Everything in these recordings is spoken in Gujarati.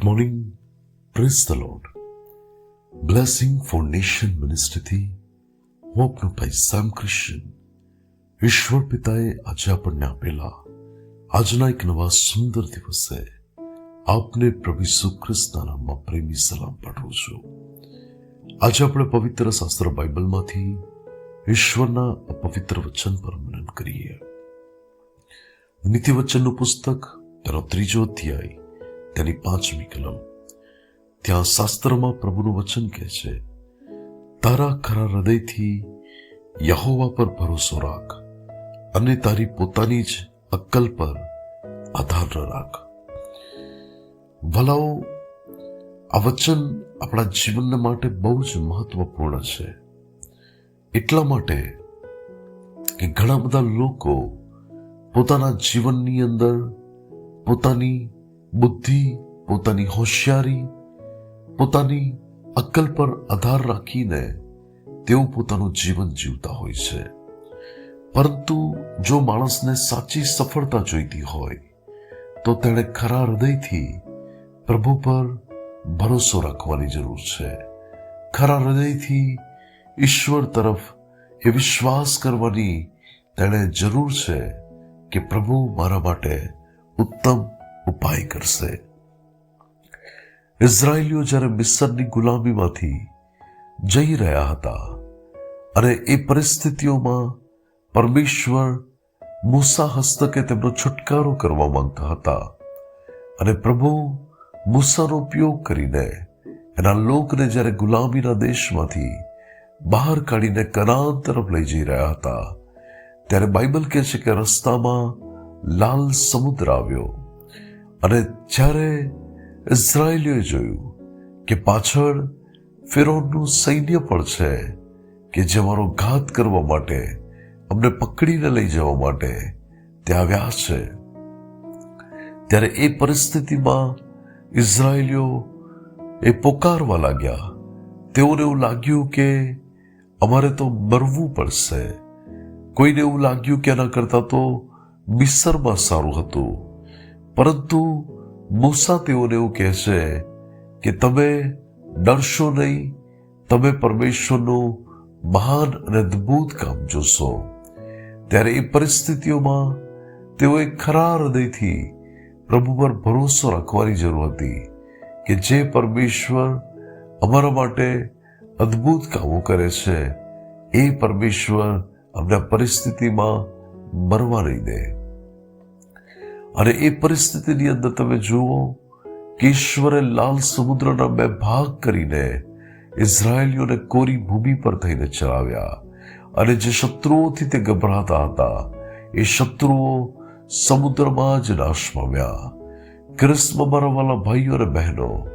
Good morning press the lord blessing for nation મિનિસ્ટ્રીથી હું આપનો ભાઈ સામ ક્રિશ્ચન ઈશ્વર પિતાએ આજે આપણને આપેલા આજના એક નવા સુંદર દિવસે આપને પ્રભુ ઈસુ નામમાં પ્રેમી સલામ પાઠવું છું આજે આપણે પવિત્ર શાસ્ત્ર બાઇબલમાંથી ઈશ્વરના અપવિત્ર પવિત્ર વચન પર મનન કરીએ નીતિ વચનનું પુસ્તક તેનો ત્રીજો અધ્યાય તેની પાંચમી કલમ. ત્યાં શાસ્ત્રમાં પ્રભુનું વચન કહે છે, તારા ખરા હૃદયથી યહોવા પર ભરોસો રાખ અને તારી પોતાની જ અક્કલ પર આધાર ન રાખ. ભલાઓ આ વચન આપણા જીવનને માટે બહુ જ મહત્વપૂર્ણ છે. એટલા માટે કે ઘણા બધા લોકો પોતાના જીવનની અંદર પોતાની બુદ્ધિ, પોતાની હોશિયારી, પોતાની અક્કલ પર આધાર રાખીને તેઓ પોતાનું જીવન જીવતા હોય છે. પરંતુ જો માણસને સાચી સફળતા જોઈતી હોય, તો તેણે ખરા હૃદયથી પ્રભુ પર ભરોસો રાખવાની જરૂર છે. ખરા હૃદયથી ઈશ્વર તરફ એ વિશ્વાસ કરવાની તેણે જરૂર છે કે પ્રભુ મારા માટે ઉત્તમ ઉપાય કરશે ઇઝરાયલીઓ જ્યારે મિસરની ગુલામીમાંથી જઈ રહ્યા હતા અને એ પરિસ્થિતિઓમાં પરમેશ્વર મૂસા હસ્તકે તેમનો છુટકારો કરવા માંગતા હતા અને પ્રભુ મૂસાનો ઉપયોગ કરીને એના લોકને જ્યારે ગુલામીના દેશમાંથી બહાર કાઢીને કનાન તરફ લઈ જઈ રહ્યા હતા, ત્યારે બાઇબલ કહે છે કે રસ્તામાં લાલ સમુદ્ર આવ્યો. અને જ્યારે ઇઝરાયેલીઓએ જોયું કે પાછળ ફિરોનનું સૈન્ય પણ છે, કે જે મારો ઘાત કરવા માટે, અમને પકડીને લઈ જવા માટે તે આવ્યા છે, ત્યારે એ પરિસ્થિતિમાં ઇઝરાયેલીઓ એ પોકારવા લાગ્યા. તેઓને એવું લાગ્યું કે અમારે તો મરવું પડશે. કોઈને એવું લાગ્યું કે એના કરતા તો મિસરમાં સારું હતું. પરંતુ મૂસા તેઓને એવું કહે છે કે તમે ડરશો નહીં, તમે પરમેશ્વરનું મહાન અને અદ્ભુત કામ જોશો. ત્યારે એ પરિસ્થિતિઓમાં તેઓએ ખરા હૃદયથી પ્રભુ પર ભરોસો રાખવાની જરૂર હતી કે જે પરમેશ્વર અમારા માટે અદ્ભુત કામો કરે છે, એ પરમેશ્વર અમને પરિસ્થિતિમાં મરવા નહીં દે. અને એ પરિસ્થિતિની અંદર તમે જુઓ કે ઈશ્વરે લાલ સમુદ્રના બે ભાગ કરીને ઇઝરાયલીઓને કોરી ભૂમિ પર થઈને ચલાવ્યા અને જે શત્રુઓથી તે ગભરાતા હતા, એ શત્રુઓ સમુદ્રમાં જ નાશ પામ્યા. ક્રિસ્મ મારા ભાઈઓ અને બહેનો,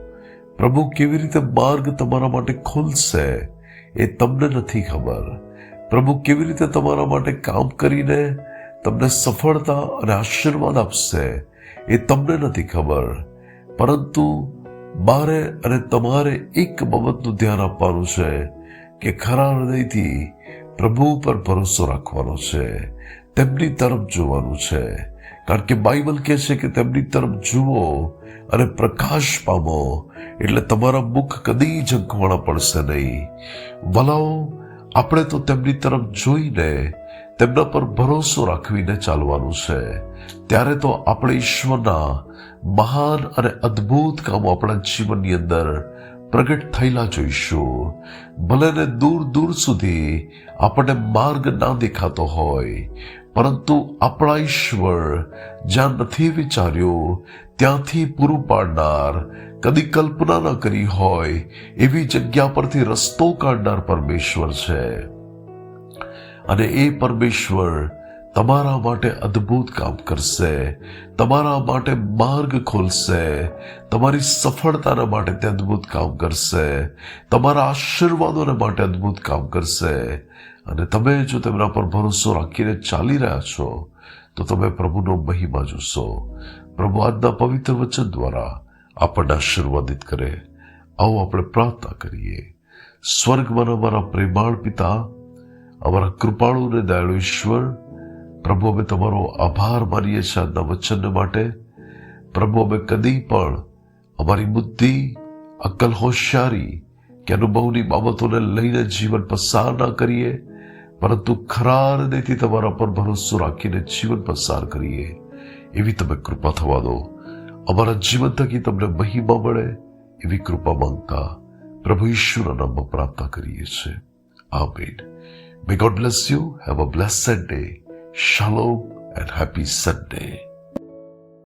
પ્રભુ કેવી રીતે માર્ગ તમારા માટે ખુલશે એ તમને નથી ખબર. પ્રભુ કેવી રીતે તમારા માટે કામ કરીને તમને સફળતા અને આશીર્વાદ આપશે એ તમને નથી ખબર. પરંતુ મારે અને તમારે એક બાબતનું ધ્યાન આપવાનું છે કે ખરા હૃદયથી પ્રભુ પર ભરોસો રાખવાનો છે, તેમની તરફ જોવાનું છે. કારણ કે બાઇબલ કહે છે કે તેમની તરફ જુઓ અને પ્રકાશ પામો, એટલે તમારા મુખ કદી ઝંખવાણા પડશે નહીં. ભલાઓ આપણે તો તેમની તરફ જોઈને તેમના પર ભરોસો રાખવીને ચાલવાનું છે. ત્યારે તો આપણે ઈશ્વરના મહાન અને અદ્ભુત કામો આપણા જીવનની અંદર પ્રગટ થયેલા જોઈશું. ભલેને દૂર દૂર સુધી આપણને માર્ગ ના દેખાતો હોય, પરંતુ આપણા ઈશ્વર જ્યાં નથી વિચાર્યું, ત્યાંથી પૂરું પાડનાર કદી કલ્પના ન કરી હોય, એવી જગ્યા પરથી રસ્તો કાઢનાર પરમેશ્વર છે. અને એ પરમેશ્વર તમારા માટે અદ્ભુત કામ કરશે, તમારા માટે માર્ગ ખોલશે, તમારી સફળતાના માટે તે અદ્ભુત કામ કરશે, તમારા આશીર્વાદોને માટે અદ્ભુત કામ કરશે. અને તમે જો તેમના પર ભરોસો રાખીને ચાલી રહ્યા છો, તો તમે પ્રભુનો મહિમા જોશો. પ્રભુ આજના પવિત્ર વચન દ્વારા આપણને આશીર્વાદિત કરે. આવો આપણે પ્રાર્થના કરીએ. સ્વર્ગમાં અમારા પ્રેમાળ પિતા અમારા કૃપાળુ અને દયાળુ ઈશ્વર પ્રભુ અમે તમારો આભાર માનીએ છીએ આજના વચન માટે. પ્રભુ અમે કદી પણ અમારી બુદ્ધિ, અક્કલ, હોશિયારી કે અનુભવની બાબતોને લઈને જીવન પસાર ના કરીએ, પરંતુ ખરા હૃદયથી તમારા પર ભરોસો રાખીને જીવન પસાર કરીએ. એવી તમે કૃપા થવા દો. અમારા જીવન થકી તમને મહિમા મળે, એવી કૃપા માંગતા પ્રભુ ઈશ્વરના નામમાં પ્રાર્થના કરીએ છીએ. Amen. May God bless you. Have a blessed day. Shalom and happy Sunday.